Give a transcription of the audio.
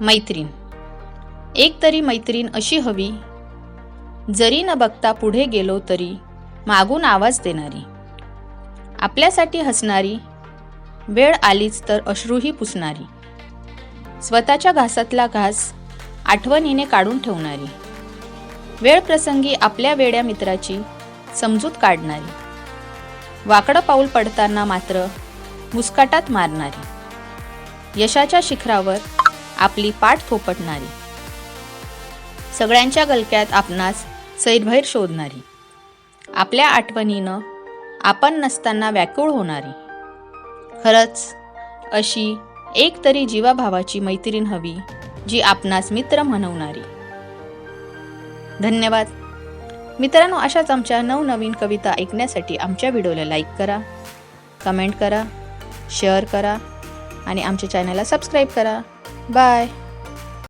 मैत्रीण. एक तरी मैत्रीण अशी हवी जरी न बघता पुढे गेलो तरी मागून आवाज देणारी. आपल्यासाठी हसणारी वेळ आलीच तर अश्रूही पुसणारी. स्वतःच्या घासातला घास आठवणीने काढून ठेवणारी. वेळ प्रसंगी आपल्या वेड्या मित्राची समजूत काढणारी. वाकडं पाऊल पडताना मात्र मुस्काटात मारणारी. यशाच्या शिखरावर आपली पाठ थोपटणारी सगळ्यांच्या गलक्यात आपणास सैरभैर शोधणारी. आपल्या आठवणीनं आपण नसताना व्याकुळ होणारी. खरंच अशी एक तरी जीवाभावाची मैत्रीण हवी जी आपणास मित्र म्हणवणारी. धन्यवाद. मित्रांनो अशाच आमच्या नवनवीन कविता ऐकण्यासाठी आमच्या व्हिडिओला लाईक करा कमेंट करा शेअर करा आणि आमच्या चॅनलला सबस्क्राईब करा. Bye.